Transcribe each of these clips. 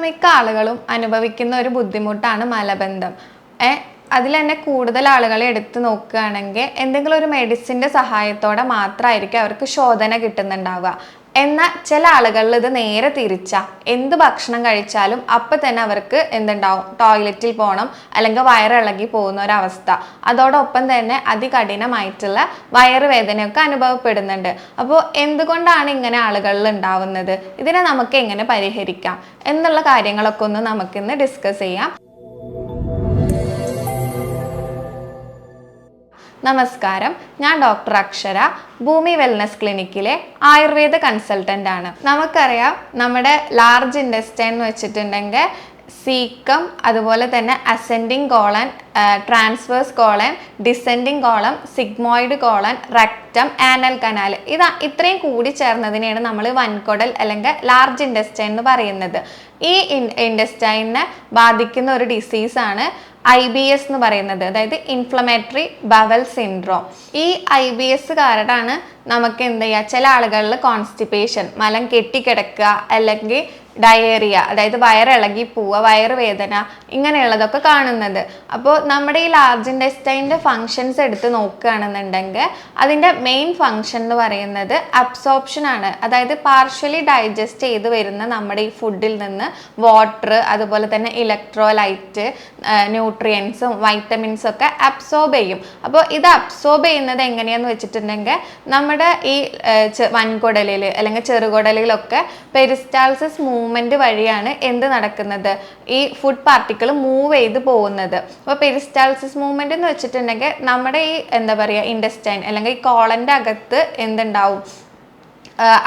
ഒട്ടുമിക്ക ആളുകളും അനുഭവിക്കുന്ന ഒരു ബുദ്ധിമുട്ടാണ് മലബന്ധം. ഏ അതിൽ തന്നെ കൂടുതൽ ആളുകളെ എടുത്തു നോക്കുകയാണെങ്കിൽ എന്തെങ്കിലും ഒരു മെഡിസിന്റെ സഹായത്തോടെ മാത്രമായിരിക്കും അവർക്ക് ശോധന കിട്ടുന്നുണ്ടാവുക. എന്നാൽ ചില ആളുകളിൽ ഇത് നേരെ തിരിച്ച. എന്ത് ഭക്ഷണം കഴിച്ചാലും അപ്പം തന്നെ അവർക്ക് എന്തുണ്ടാവും? ടോയ്ലറ്റിൽ പോകണം അല്ലെങ്കിൽ വയറിളകി പോകുന്ന ഒരവസ്ഥ അതോടൊപ്പം തന്നെ അതികഠിനമായിട്ടുള്ള വയറുവേദനയൊക്കെ അനുഭവപ്പെടുന്നുണ്ട്. അപ്പോൾ എന്തുകൊണ്ടാണ് ഇങ്ങനെ ആളുകളിൽ ഉണ്ടാവുന്നത്? ഇതിനെ നമുക്ക് എങ്ങനെ പരിഹരിക്കാം? എന്നുള്ള കാര്യങ്ങളൊക്കെ ഒന്ന് നമുക്കിന്ന് ഡിസ്കസ് ചെയ്യാം. നമസ്കാരം. ഞാൻ ഡോക്ടർ അക്ഷര ഭൂമി വെൽനസ് ക്ലിനിക്കിലെ ആയുർവേദ കൺസൾട്ടന്റ് ആണ്. നമുക്കറിയാം നമ്മുടെ ലാർജ് ഇൻഡസ്റ്റൈൻ എന്ന് വെച്ചിട്ടുണ്ടെങ്കിൽ സീക്കം അതുപോലെ തന്നെ ascending colon transverse colon descending colon sigmoid colon rectum anal canal ഇതാ ഇത്രയും കൂടി ചേർന്നതിനെയാണ് നമ്മൾ വൻകുടൽ അല്ലെങ്കിൽ ലാർജ് ഇൻഡസ്റ്റൈൻ എന്ന് പറയുന്നത്. ഈ ഇൻഡസ്റ്റൈനെ ബാധിക്കുന്ന ഒരു ഡിസീസാണ് ഐ ബി എസ് എന്ന് പറയുന്നത് അതായത് ഇൻഫ്ലമേറ്ററി ബവൽ സിൻഡ്രോം ഈ ഐ ബി എസ് കാരണമാണ് നമുക്ക് എന്ത് ചെയ്യുക ചില ആളുകളിൽ കോൺസ്റ്റിപ്പേഷൻ മലം കെട്ടിക്കിടക്കുക അല്ലെങ്കിൽ ഡയേറിയ അതായത് വയറിളകി പോവുക വയറുവേദന ഇങ്ങനെയുള്ളതൊക്കെ കാണുന്നത്. അപ്പോൾ നമ്മുടെ ഈ ലാർജ് ഇൻഡസ്റ്റൈന്റെ ഫങ്ഷൻസ് എടുത്ത് നോക്കുകയാണെന്നുണ്ടെങ്കിൽ അതിന്റെ മെയിൻ ഫങ്ഷൻ എന്ന് പറയുന്നത് അബ്സോർപ്ഷൻ ആണ്. അതായത് പാർഷ്യലി ഡൈജസ്റ്റ് ചെയ്ത് വരുന്ന നമ്മുടെ ഈ ഫുഡിൽ നിന്ന് വാട്ടർ അതുപോലെ തന്നെ ഇലക്ട്രോലൈറ്റ് ന്യൂട്രിയൻസും വൈറ്റമിൻസും ഒക്കെ അബ്സോർബ് ചെയ്യും. അപ്പോൾ ഇത് അബ്സോർബ് ചെയ്യുന്നത് എങ്ങനെയാന്ന് വെച്ചിട്ടുണ്ടെങ്കിൽ നമ്മുടെ ഈ വൻകുടലിൽ അല്ലെങ്കിൽ ചെറുകുടലിലൊക്കെ പെരിസ്റ്റാൾസിസ് മൂവ്മെന്റ് വഴിയാണ് എന്ത് നടക്കുന്നത്? ഈ ഫുഡ് പാർട്ടിക്കിൾ മൂവ് ചെയ്ത് പോകുന്നത്. അപ്പോൾ പെരിസ്റ്റാൾസിസ് മൂവ്മെന്റ് എന്ന് വെച്ചിട്ടുണ്ടെങ്കിൽ നമ്മുടെ ഈ എന്താ പറയുക ഇൻഡസ്റ്റൈൻ അല്ലെങ്കിൽ ഈ കോളന്റെ അകത്ത് എന്തുണ്ടാവും?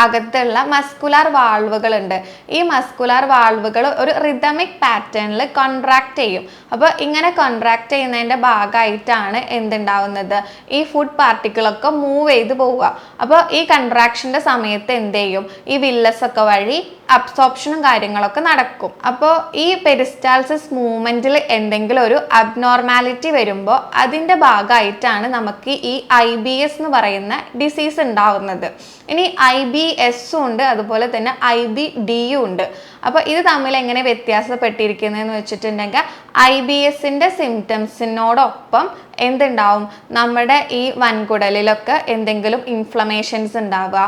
അകത്തുള്ള മസ്കുലാർ വാൾവുകളുണ്ട് ഈ മസ്കുലാർ വാൾവുകൾ ഒരു റിതമിക് പാറ്റേണിൽ കോൺട്രാക്ട് ചെയ്യും. അപ്പോൾ ഇങ്ങനെ കോൺട്രാക്ട് ചെയ്യുന്നതിന്റെ ഭാഗമായിട്ടാണ് എന്തുണ്ടാവുന്നത്? ഈ ഫുഡ് പാർട്ടിക്കിളൊക്കെ മൂവ് ചെയ്ത് പോവുക. അപ്പോൾ ഈ കൺട്രാക്ഷന്റെ സമയത്ത് എന്ത് ചെയ്യും? ഈ വില്ലസ് ഒക്കെ വഴി അബ്സോർപ്ഷനും കാര്യങ്ങളൊക്കെ നടക്കും. അപ്പോൾ ഈ പെരിസ്റ്റാൾസിസ് മൂവ്മെന്റിൽ എന്തെങ്കിലും ഒരു അബ്നോർമാലിറ്റി വരുമ്പോൾ അതിന്റെ ഭാഗമായിട്ടാണ് നമുക്ക് ഈ ഐ ബി എസ് എന്ന് പറയുന്ന ഡിസീസ് ഉണ്ടാവുന്നത്. ഇനി ഐ ബി എസും ഉണ്ട് അതുപോലെ തന്നെ ഐ ബി ഡിയും ഉണ്ട്. അപ്പോൾ ഇത് തമ്മിൽ എങ്ങനെ വ്യത്യാസപ്പെട്ടിരിക്കുന്നതെന്ന് വെച്ചിട്ടുണ്ടെങ്കിൽ ഐ ബി എസിന്റെ സിംറ്റംസിനോടൊപ്പം എന്തുണ്ടാവും? നമ്മുടെ ഈ വൻകുടലിലൊക്കെ എന്തെങ്കിലും ഇൻഫ്ലമേഷൻസ് ഉണ്ടാവുക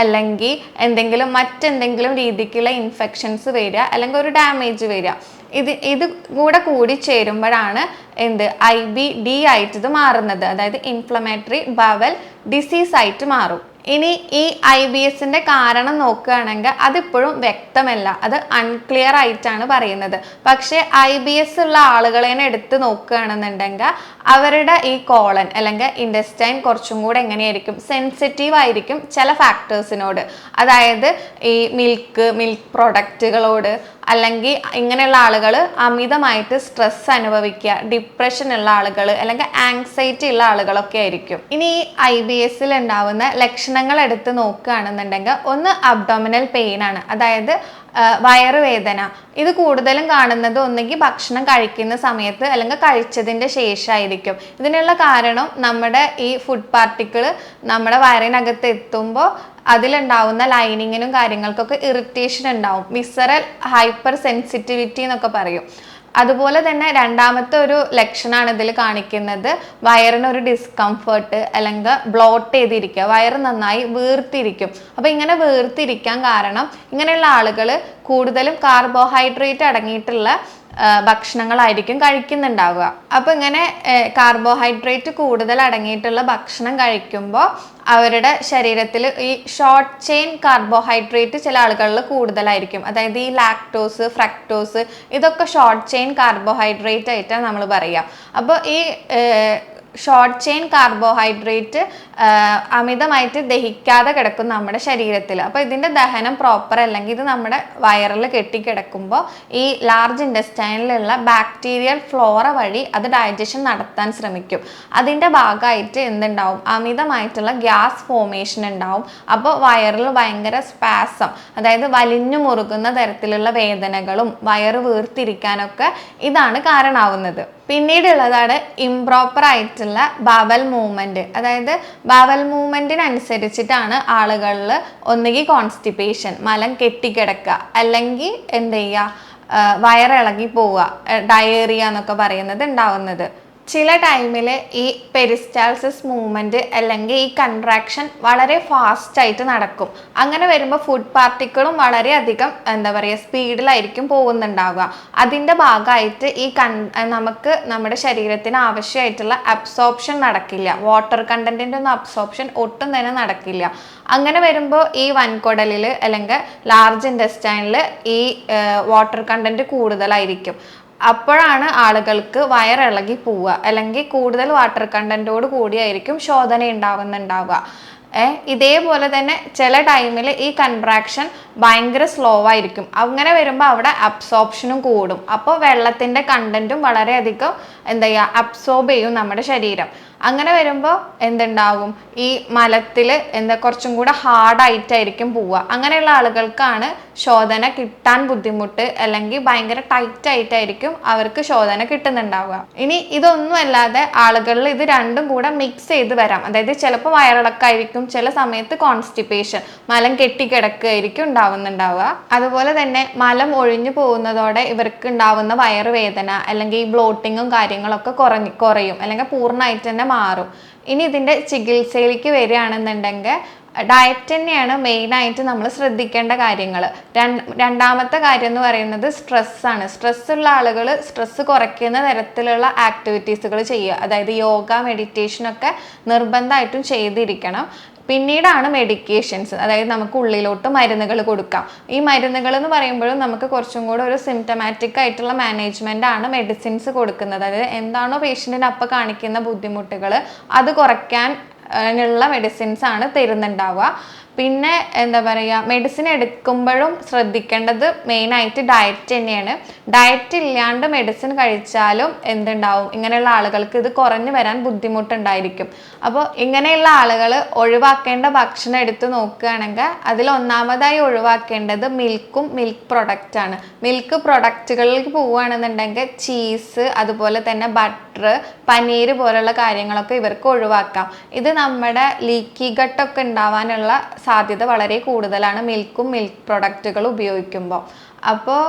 അല്ലെങ്കിൽ എന്തെങ്കിലും മറ്റെന്തെങ്കിലും രീതിക്കുള്ള ഇൻഫെക്ഷൻസ് വരിക അല്ലെങ്കിൽ ഒരു ഡാമേജ് വരിക. ഇത് ഇത് കൂടെ കൂടി ചേരുമ്പോഴാണ് എന്ത്? ഐ ബി ഡി ആയിട്ട് ഇത് മാറുന്നത്. അതായത് ഇൻഫ്ലമേറ്ററി ബവൽ ഡിസീസ് ആയിട്ട് മാറും. ഇനി ഈ ഐ ബി എസിന്റെ കാരണം നോക്കുകയാണെങ്കിൽ അതിപ്പോഴും വ്യക്തമല്ല. അത് അൺക്ലിയർ ആയിട്ടാണ് പറയുന്നത്. പക്ഷേ ഐ ബി എസ് ഉള്ള ആളുകളെ എടുത്ത് നോക്കുകയാണെന്നുണ്ടെങ്കിൽ അവരുടെ ഈ കോളൻ അല്ലെങ്കിൽ ഇൻഡസ്റ്റൈൻ കുറച്ചും കൂടെ എങ്ങനെയായിരിക്കും? സെൻസിറ്റീവ് ആയിരിക്കും ചില ഫാക്ടേഴ്സിനോട് അതായത് ഈ മിൽക്ക് മിൽക്ക് പ്രൊഡക്റ്റുകളോട് അല്ലെങ്കിൽ ഇങ്ങനെയുള്ള ആളുകൾ അമിതമായിട്ട് സ്ട്രെസ് അനുഭവിക്കുക ഡിപ്രഷൻ ഉള്ള ആളുകൾ അല്ലെങ്കിൽ ആങ്സൈറ്റി ഉള്ള ആളുകളൊക്കെ ആയിരിക്കും. ഇനി ഈ ഐ ബി എസിൽ ഉണ്ടാവുന്ന ലക്ഷണങ്ങൾ എടുത്ത് നോക്കുകയാണെന്നുണ്ടെങ്കിൽ ഒന്ന് അബ്ഡോമിനൽ പെയിൻ ആണ്. അതായത് വയറുവേദന. ഇത് കൂടുതലും കാണുന്നത് ഒന്നുകിൽ ഭക്ഷണം കഴിക്കുന്ന സമയത്ത് അല്ലെങ്കിൽ കഴിച്ചതിന്റെ ശേഷമായിരിക്കും. ഇതിനുള്ള കാരണം നമ്മുടെ ഈ ഫുഡ് പാർട്ടിക്കിൾ നമ്മുടെ വയറിനകത്ത് എത്തുമ്പോൾ അതിലുണ്ടാവുന്ന ലൈനിങ്ങിനും കാര്യങ്ങൾക്കൊക്കെ ഇറിറ്റേഷൻ ഉണ്ടാവും. മിസറൽ ഹൈപ്പർ സെൻസിറ്റിവിറ്റി എന്നൊക്കെ പറയും. അതുപോലെ തന്നെ രണ്ടാമത്തെ ഒരു ലക്ഷണമാണ് ഇതിൽ കാണിക്കുന്നത്. വയറിന് ഒരു ഡിസ്കംഫേർട്ട് അല്ലെങ്കിൽ ബ്ലോട്ട് ചെയ്തിരിക്കുക. വയറ് നന്നായി വീർത്തിരിക്കും. അപ്പോൾ ഇങ്ങനെ വീർത്തിരിക്കാൻ കാരണം ഇങ്ങനെയുള്ള ആളുകൾ കൂടുതലും കാർബോഹൈഡ്രേറ്റ് അടങ്ങിയിട്ടുള്ള ഭക്ഷണങ്ങളായിരിക്കും കഴിക്കുന്നുണ്ടാവുക. അപ്പോൾ ഇങ്ങനെ കാർബോഹൈഡ്രേറ്റ് കൂടുതൽ അടങ്ങിയിട്ടുള്ള ഭക്ഷണം കഴിക്കുമ്പോൾ അവരുടെ ശരീരത്തിൽ ഈ ഷോർട്ട് ചെയിൻ കാർബോഹൈഡ്രേറ്റ് ചില ആളുകളിൽ കൂടുതലായിരിക്കും. അതായത് ഈ ലാക്ടോസ് ഫ്രക്ടോസ് ഇതൊക്കെ ഷോർട്ട് ചെയിൻ കാർബോഹൈഡ്രേറ്റ് ആയിട്ടാണ് നമ്മൾ പറയുക അപ്പോൾ ഈ ഷോർട്ട് ചെയിൻ കാർബോഹൈഡ്രേറ്റ് അമിതമായിട്ട് ദഹിക്കാതെ കിടക്കും നമ്മുടെ ശരീരത്തിൽ. അപ്പോൾ ഇതിന്റെ ദഹനം പ്രോപ്പർ അല്ലെങ്കിൽ ഇത് നമ്മുടെ വയറിൽ കെട്ടിക്കിടക്കുമ്പോൾ ഈ ലാർജ് ഇൻഡസ്റ്റൈനിലുള്ള ബാക്ടീരിയൽ ഫ്ലോറ വഴി അത് ഡൈജഷൻ നടത്താൻ ശ്രമിക്കും. അതിന്റെ ഭാഗമായിട്ട് എന്തുണ്ടാവും? അമിതമായിട്ടുള്ള ഗ്യാസ് ഫോമേഷൻ ഉണ്ടാവും. അപ്പോൾ വയറിൽ ഭയങ്കര സ്പാസം അതായത് വലിഞ്ഞു മുറുകുന്ന തരത്തിലുള്ള വേദനകളും വയറ് വീർത്തിരിക്കാനൊക്കെ ഇതാണ് കാരണമാവുന്നത്. പിന്നീടുള്ളതാണ് ഇംപ്രോപ്പർ ആയിട്ടുള്ള ബവൽ മൂവ്മെന്റ് അതായത് ബവൽ മൂവ്മെന്റിനനുസരിച്ചിട്ടാണ് ആളുകളിൽ ഒന്നുകിൽ കോൺസ്റ്റിപ്പേഷൻ മലം കെട്ടിക്കിടക്കുക അല്ലെങ്കിൽ എന്ത് ചെയ്യുക വയറിളകി പോവുക ഡയേറിയ എന്നൊക്കെ പറയുന്നത് ഉണ്ടാവുന്നത്. ചില ടൈമിൽ ഈ പെരിസ്റ്റാൾസിസ് മൂവ്മെന്റ് അല്ലെങ്കിൽ ഈ കൺട്രാക്ഷൻ വളരെ ഫാസ്റ്റായിട്ട് നടക്കും. അങ്ങനെ വരുമ്പോൾ ഫുഡ് പാർട്ടിക്കിളും വളരെയധികം എന്താ പറയുക സ്പീഡിലായിരിക്കും പോകുന്നുണ്ടാവുക. അതിന്റെ ഭാഗമായിട്ട് ഈ കൺ നമുക്ക് നമ്മുടെ ശരീരത്തിന് ആവശ്യമായിട്ടുള്ള അബ്സോർപ്ഷൻ നടക്കില്ല. വാട്ടർ കണ്ടന്റിന്റെ ഒന്നും അബ്സോർപ്ഷൻ ഒട്ടും തന്നെ നടക്കില്ല. അങ്ങനെ വരുമ്പോൾ ഈ വൻകുടലിൽ അല്ലെങ്കിൽ ലാർജ് ഇൻഡസ്റ്റൈനിൽ ഈ വാട്ടർ കണ്ടന്റ് കൂടുതലായിരിക്കും. അപ്പോഴാണ് ആളുകൾക്ക് വയറിളകി പോവുക. അല്ലെങ്കിൽ കൂടുതൽ വാട്ടർ കണ്ടന്റോട് കൂടിയായിരിക്കും ശോധന ഉണ്ടാവുന്നുണ്ടാവുക. ഇതേപോലെ തന്നെ ചില ടൈമിൽ ഈ കൺട്രാക്ഷൻ ഭയങ്കര സ്ലോ ആയിരിക്കും. അങ്ങനെ വരുമ്പോൾ അവിടെ അബ്സോർപ്ഷനും കൂടും. അപ്പോൾ വെള്ളത്തിന്റെ കണ്ടന്റും വളരെയധികം എന്താ ചെയ്യുക അബ്സോർബ് ചെയ്യും നമ്മുടെ ശരീരം. അങ്ങനെ വരുമ്പോൾ എന്തുണ്ടാവും? ഈ മലത്തിൽ എന്താ കുറച്ചും കൂടെ ഹാർഡായിട്ടായിരിക്കും പോവുക. അങ്ങനെയുള്ള ആളുകൾക്കാണ് ശോധന കിട്ടാൻ ബുദ്ധിമുട്ട് അല്ലെങ്കിൽ ഭയങ്കര ടൈറ്റ് ആയിട്ടായിരിക്കും അവർക്ക് ശോധന കിട്ടുന്നുണ്ടാവുക. ഇനി ഇതൊന്നും അല്ലാതെ ആളുകളിൽ ഇത് രണ്ടും കൂടെ മിക്സ് ചെയ്ത് വരാം. അതായത് ചിലപ്പോൾ വയറിളക്കായിരിക്കും ചില സമയത്ത് കോൺസ്റ്റിപ്പേഷൻ മലം കെട്ടിക്കിടക്കുകയായിരിക്കും ഉണ്ടാവുന്നുണ്ടാവുക. അതുപോലെ തന്നെ മലം ഒഴിഞ്ഞു പോകുന്നതോടെ ഇവർക്ക് ഉണ്ടാവുന്ന വയറുവേദന അല്ലെങ്കിൽ ഈ ബ്ലോട്ടിങ്ങും കാര്യങ്ങളൊക്കെ കുറഞ്ഞ് കുറയും. അല്ലെങ്കിൽ പൂർണമായിട്ട് തന്നെ മാറും. ഇനി ഇതിന്റെ ചികിത്സയിലേക്ക് വരികയാണെന്നുണ്ടെങ്കിൽ ഡയറ്റ് തന്നെയാണ് മെയിനായിട്ട് നമ്മൾ ശ്രദ്ധിക്കേണ്ട കാര്യങ്ങൾ. രണ്ടാമത്തെ കാര്യം എന്ന് പറയുന്നത് സ്ട്രെസ്സാണ് സ്ട്രെസ്സുള്ള ആളുകൾ സ്ട്രെസ്സ് കുറയ്ക്കുന്ന തരത്തിലുള്ള ആക്ടിവിറ്റീസുകൾ ചെയ്യുക. അതായത് യോഗ മെഡിറ്റേഷൻ ഒക്കെ നിർബന്ധമായിട്ടും ചെയ്തിരിക്കണം. പിന്നീടാണ് മെഡിക്കേഷൻസ് അതായത് നമുക്ക് ഉള്ളിലോട്ട് മരുന്നുകൾ കൊടുക്കാം. ഈ മരുന്നുകൾ എന്ന് പറയുമ്പോഴും നമുക്ക് കുറച്ചും കൂടെ ഒരു സിംറ്റമാറ്റിക് ആയിട്ടുള്ള മാനേജ്മെന്റ് ആണ് മെഡിസിൻസ് കൊടുക്കുന്നത്. അതായത് എന്താണോ പേഷ്യന്റിന് അപ്പം കാണിക്കുന്ന ബുദ്ധിമുട്ടുകൾ അത് കുറയ്ക്കാൻ ഉള്ള മെഡിസിൻസ് ആണ് തരുന്നുണ്ടാവുക. പിന്നെ എന്താ പറയുക മെഡിസിൻ എടുക്കുമ്പോഴും ശ്രദ്ധിക്കേണ്ടത് മെയിനായിട്ട് ഡയറ്റ് തന്നെയാണ്. ഡയറ്റ് ഇല്ലാണ്ട് മെഡിസിൻ കഴിച്ചാലും എന്തുണ്ടാവും? ഇങ്ങനെയുള്ള ആളുകൾക്ക് ഇത് കുറഞ്ഞു വരാൻ ബുദ്ധിമുട്ടുണ്ടായിരിക്കും. അപ്പോൾ ഇങ്ങനെയുള്ള ആളുകൾ ഒഴിവാക്കേണ്ട ഭക്ഷണം എടുത്ത് നോക്കുകയാണെങ്കിൽ അതിൽ ഒന്നാമതായി ഒഴിവാക്കേണ്ടത് മിൽക്കും മിൽക്ക് പ്രൊഡക്റ്റാണ് മിൽക്ക് പ്രൊഡക്റ്റുകളിലേക്ക് പോവുകയാണെന്നുണ്ടെങ്കിൽ ചീസ് അതുപോലെ തന്നെ ബട്ടർ പനീർ പോലുള്ള കാര്യങ്ങളൊക്കെ ഇവർക്ക് ഒഴിവാക്കാം. ഇത് നമ്മുടെ ലീക്കി ഗട്ടൊക്കെ ഉണ്ടാവാനുള്ള സാധ്യത വളരെ കൂടുതലാണ് മിൽക്കും മിൽക്ക് പ്രൊഡക്റ്റുകൾ ഉപയോഗിക്കുമ്പോൾ. അപ്പോൾ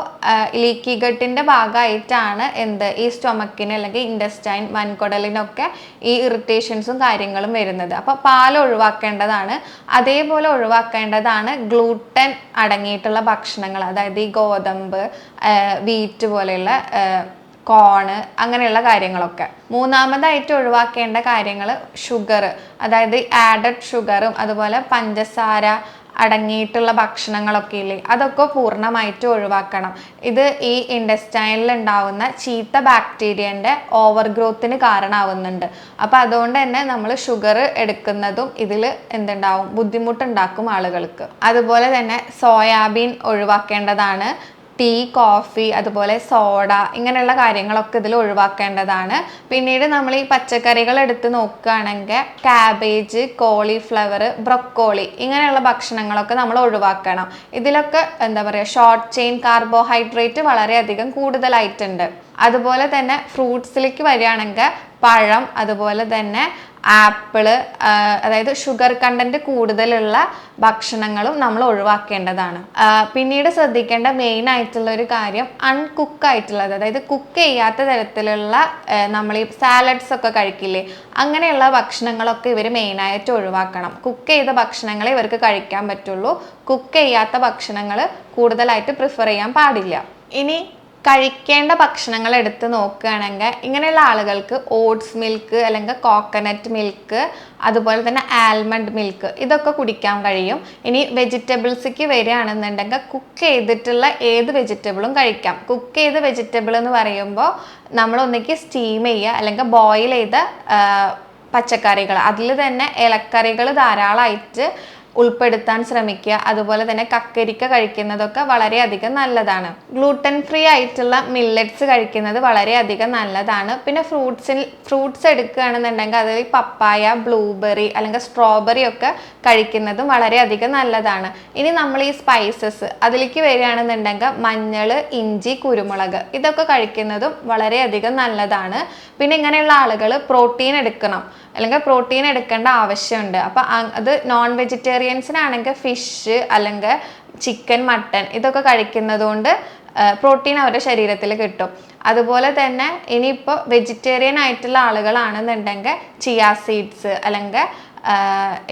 ലീക്കി ഗട്ടിന്റെ ഭാഗമായിട്ടാണ് എന്ത് ഈ സ്റ്റൊമക്കിന് അല്ലെങ്കിൽ ഇൻഡസ്റ്റൈൻ വൻകുടലിനൊക്കെ ഈ ഇറിറ്റേഷൻസും കാര്യങ്ങളും വരുന്നത്. അപ്പോൾ പാൽ ഒഴിവാക്കേണ്ടതാണ്. അതേപോലെ ഒഴിവാക്കേണ്ടതാണ് ഗ്ലൂട്ടൻ അടങ്ങിയിട്ടുള്ള ഭക്ഷണങ്ങൾ. അതായത് ഈ ഗോതമ്പ് വീറ്റ് പോലെയുള്ള കോണ് അങ്ങനെയുള്ള കാര്യങ്ങളൊക്കെ. മൂന്നാമതായിട്ട് ഒഴിവാക്കേണ്ട കാര്യങ്ങൾ ഷുഗർ അതായത് ആഡഡ് ഷുഗറും അതുപോലെ പഞ്ചസാര അടങ്ങിയിട്ടുള്ള ഭക്ഷണങ്ങളൊക്കെ ഇല്ലേ അതൊക്കെ പൂർണമായിട്ട് ഒഴിവാക്കണം. ഇത് ഈ ഇൻഡസ്റ്റൈനിൽ ഉണ്ടാവുന്ന ചീത്ത ബാക്ടീരിയന്റെ ഓവർ ഗ്രോത്തിന് കാരണമാവുന്നുണ്ട് അപ്പോൾ അതുകൊണ്ട് തന്നെ നമ്മൾ ഷുഗർ എടുക്കുന്നതും ഇതിൽ എന്തുണ്ടാവും? ബുദ്ധിമുട്ടുണ്ടാക്കും ആളുകൾക്ക്. അതുപോലെ തന്നെ സോയാബീൻ ഒഴിവാക്കേണ്ടതാണ്. ടീ കോഫി അതുപോലെ സോഡ ഇങ്ങനെയുള്ള കാര്യങ്ങളൊക്കെ ഇതിൽ ഒഴിവാക്കേണ്ടതാണ്. പിന്നീട് നമ്മൾ ഈ പച്ചക്കറികൾ എടുത്ത് നോക്കുകയാണെങ്കിൽ കാബേജ് കോളിഫ്ലവർ ബ്രൊക്കോളി ഇങ്ങനെയുള്ള ഭക്ഷണങ്ങളൊക്കെ നമ്മൾ ഒഴിവാക്കണം. ഇതിലൊക്കെ എന്താ പറയുക ഷോർട്ട് ചെയിൻ കാർബോഹൈഡ്രേറ്റ് വളരെയധികം കൂടുതലായിട്ടുണ്ട്. അതുപോലെ തന്നെ ഫ്രൂട്ട്സിലേക്ക് വരികയാണെങ്കിൽ പഴം അതുപോലെ തന്നെ ആപ്പിൾ അതായത് ഷുഗർ കണ്ടന്റ് കൂടുതലുള്ള ഭക്ഷണങ്ങളും നമ്മൾ ഒഴിവാക്കേണ്ടതാണ്. പിന്നീട് ശ്രദ്ധിക്കേണ്ട മെയിൻ ആയിട്ടുള്ള ഒരു കാര്യം അൺകുക്ക് ആയിട്ടുള്ളത്. അതായത് കുക്ക് ചെയ്യാത്ത തരത്തിലുള്ള നമ്മൾ ഈ സാലഡ്സ് ഒക്കെ കഴിക്കില്ലേ അങ്ങനെയുള്ള ഭക്ഷണങ്ങളൊക്കെ ഇവർ മെയിനായിട്ട് ഒഴിവാക്കണം. കുക്ക് ചെയ്ത ഭക്ഷണങ്ങളെ ഇവർക്ക് കഴിക്കാൻ പറ്റുള്ളൂ. കുക്ക് ചെയ്യാത്ത ഭക്ഷണങ്ങൾ കൂടുതലായിട്ട് പ്രിഫർ ചെയ്യാൻ പാടില്ല. ഇനി കഴിക്കേണ്ട ഭക്ഷണങ്ങൾ എടുത്ത് നോക്കുകയാണെങ്കിൽ ഇങ്ങനെയുള്ള ആളുകൾക്ക് ഓട്സ് മിൽക്ക് അല്ലെങ്കിൽ കോക്കനട്ട് മിൽക്ക് അതുപോലെ തന്നെ ആൽമണ്ട് മിൽക്ക് ഇതൊക്കെ കുടിക്കാൻ കഴിയും. ഇനി വെജിറ്റബിൾസിക്ക് വരികയാണെന്നുണ്ടെങ്കിൽ കുക്ക് ചെയ്തിട്ടുള്ള ഏത് വെജിറ്റബിളും കഴിക്കാം. കുക്ക് ചെയ്ത വെജിറ്റബിൾ എന്ന് പറയുമ്പോൾ നമ്മൾ സ്റ്റീം ചെയ്യുക അല്ലെങ്കിൽ ബോയിൽ ചെയ്ത പച്ചക്കറികൾ. അതിൽ തന്നെ ഇലക്കറികൾ ധാരാളമായിട്ട് ഉൾപ്പെടുത്താൻ ശ്രമിക്കുക. അതുപോലെ തന്നെ കക്കരിക്ക കഴിക്കുന്നതൊക്കെ വളരെയധികം നല്ലതാണ്. ഗ്ലൂട്ടൻ ഫ്രീ ആയിട്ടുള്ള മില്ലറ്റ്സ് കഴിക്കുന്നത് വളരെയധികം നല്ലതാണ്. പിന്നെ ഫ്രൂട്ട്സിൽ ഫ്രൂട്ട്സ് എടുക്കുകയാണെന്നുണ്ടെങ്കിൽ അതിൽ പപ്പായ ബ്ലൂബെറി അല്ലെങ്കിൽ സ്ട്രോബെറി ഒക്കെ കഴിക്കുന്നതും വളരെയധികം നല്ലതാണ്. ഇനി നമ്മൾ ഈ സ്പൈസസ് അതിലേക്ക് വരികയാണെന്നുണ്ടെങ്കിൽ മഞ്ഞൾ ഇഞ്ചി കുരുമുളക് ഇതൊക്കെ കഴിക്കുന്നതും വളരെയധികം നല്ലതാണ്. പിന്നെ ഇങ്ങനെയുള്ള ആളുകൾ പ്രോട്ടീൻ എടുക്കണം. അല്ലെങ്കിൽ പ്രോട്ടീൻ എടുക്കേണ്ട ആവശ്യമുണ്ട്. അപ്പോൾ അത് നോൺ വെജിറ്റേറിയൻസിനാണെങ്കിൽ ഫിഷ് അല്ലെങ്കിൽ ചിക്കൻ മട്ടൺ ഇതൊക്കെ കഴിക്കുന്നത് കൊണ്ട് പ്രോട്ടീൻ അവരുടെ ശരീരത്തിൽ കിട്ടും. അതുപോലെ തന്നെ ഇനിയിപ്പോൾ വെജിറ്റേറിയൻ ആയിട്ടുള്ള ആളുകളാണെന്നുണ്ടെങ്കിൽ ചിയാ സീഡ്സ് അല്ലെങ്കിൽ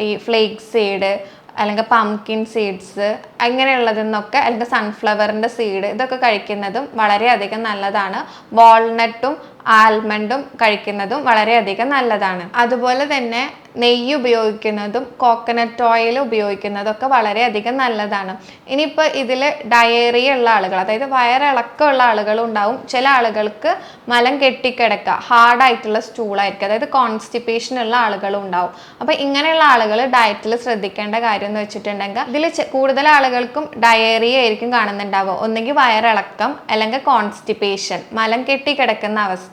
ഈ ഫ്ലേക്ക് സീഡ് അല്ലെങ്കിൽ പംകിൻ സീഡ്സ് അങ്ങനെയുള്ളതിൽ നിന്നൊക്കെ അല്ലെങ്കിൽ സൺഫ്ലവറിന്റെ സീഡ് ഇതൊക്കെ കഴിക്കുന്നതും വളരെയധികം നല്ലതാണ്. വാൾനട്ടും ആൽമണ്ടും കഴിക്കുന്നതും വളരെയധികം നല്ലതാണ്. അതുപോലെ തന്നെ നെയ്യ് ഉപയോഗിക്കുന്നതും കോക്കനട്ട് ഓയിൽ ഉപയോഗിക്കുന്നതൊക്കെ വളരെയധികം നല്ലതാണ്. ഇനിയിപ്പോൾ ഇതിൽ ഡയറിയ ഉള്ള ആളുകൾ അതായത് വയറിളക്കമുള്ള ആളുകൾ ഉണ്ടാവും. ചില ആളുകൾക്ക് മലം കെട്ടിക്കിടക്കുക ഹാർഡായിട്ടുള്ള സ്റ്റൂളായിരിക്കും അതായത് കോൺസ്റ്റിപ്പേഷൻ ഉള്ള ആളുകളും ഉണ്ടാവും. അപ്പോൾ ഇങ്ങനെയുള്ള ആളുകൾ ഡയറ്റിൽ ശ്രദ്ധിക്കേണ്ട കാര്യം എന്ന് വെച്ചിട്ടുണ്ടെങ്കിൽ ഇതിൽ കൂടുതൽ ആളുകൾക്കും ഡയറിയ ആയിരിക്കും കാണുന്നുണ്ടാവുക. ഒന്നെങ്കിൽ വയറിളക്കം അല്ലെങ്കിൽ കോൺസ്റ്റിപ്പേഷൻ മലം കെട്ടിക്കിടക്കുന്ന അവസ്ഥ.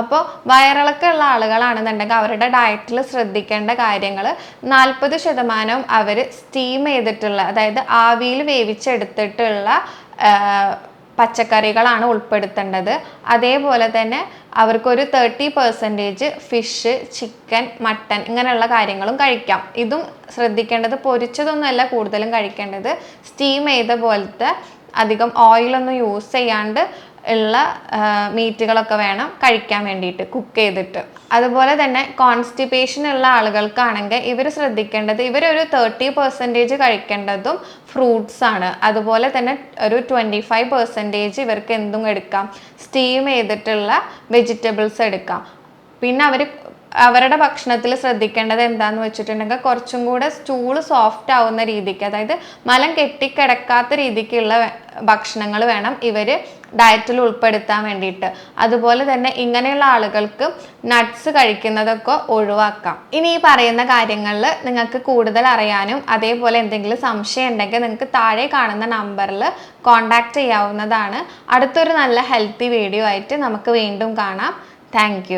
അപ്പോൾ വയറിളക്കമുള്ള ആളുകളാണെന്നുണ്ടെങ്കിൽ അവരുടെ ഡയറ്റിൽ ശ്രദ്ധിക്കേണ്ട കാര്യങ്ങൾ നാൽപ്പത് ശതമാനം അവർ സ്റ്റീം ചെയ്തിട്ടുള്ള അതായത് ആവിയിൽ വേവിച്ചെടുത്തിട്ടുള്ള പച്ചക്കറികളാണ് ഉൾപ്പെടുത്തേണ്ടത്. അതേപോലെ തന്നെ അവർക്കൊരു thirty percentage fish chicken mutton ഇങ്ങനെയുള്ള കാര്യങ്ങളും കഴിക്കാം. ഇതും ശ്രദ്ധിക്കേണ്ടത് പൊരിച്ചതൊന്നുമല്ല കൂടുതലും കഴിക്കേണ്ടത്. സ്റ്റീം ചെയ്ത പോലത്തെ അധികം ഓയിലൊന്നും യൂസ് ചെയ്യാണ്ട് ഉള്ള മീറ്റുകളൊക്കെ വേണം കഴിക്കാൻ വേണ്ടിയിട്ട് കുക്ക് ചെയ്തിട്ട്. അതുപോലെ തന്നെ കോൺസ്റ്റിപ്പേഷൻ ഉള്ള ആളുകൾക്കാണെങ്കിൽ ഇവർ ശ്രദ്ധിക്കേണ്ടത് ഇവരൊരു തേർട്ടി പെർസെന്റേജ് കഴിക്കേണ്ടതും ഫ്രൂട്ട്സ് ആണ്. അതുപോലെ തന്നെ ഒരു ട്വന്റി ഫൈവ് പെർസെന്റേജ് ഇവർക്ക് എന്തും എടുക്കാം. സ്റ്റീം ചെയ്തിട്ടുള്ള വെജിറ്റബിൾസ് എടുക്കാം. പിന്നെ അവർ അവരുടെ ഭക്ഷണത്തിൽ ശ്രദ്ധിക്കേണ്ടത് എന്താന്ന് വെച്ചിട്ടുണ്ടെങ്കിൽ കുറച്ചും കൂടെ സ്റ്റൂൾ സോഫ്റ്റ് ആവുന്ന രീതിക്ക് അതായത് മലം കെട്ടിക്കിടക്കാത്ത രീതിക്കുള്ള ഭക്ഷണങ്ങൾ വേണം ഇവർ ഡയറ്റിൽ ഉൾപ്പെടുത്താൻ വേണ്ടിയിട്ട്. അതുപോലെ തന്നെ ഇങ്ങനെയുള്ള ആളുകൾക്ക് നട്ട്സ് കഴിക്കുന്നതൊക്കെ ഒഴിവാക്കാം. ഇനി ഈ പറയുന്ന കാര്യങ്ങളിൽ നിങ്ങൾക്ക് കൂടുതൽ അറിയാനും അതേപോലെ എന്തെങ്കിലും സംശയം ഉണ്ടെങ്കിൽ നിങ്ങൾക്ക് താഴെ കാണുന്ന നമ്പറിൽ കോൺടാക്റ്റ് ചെയ്യാവുന്നതാണ്. അടുത്തൊരു നല്ല ഹെൽത്തി വീഡിയോ ആയിട്ട് നമുക്ക് വീണ്ടും കാണാം. താങ്ക്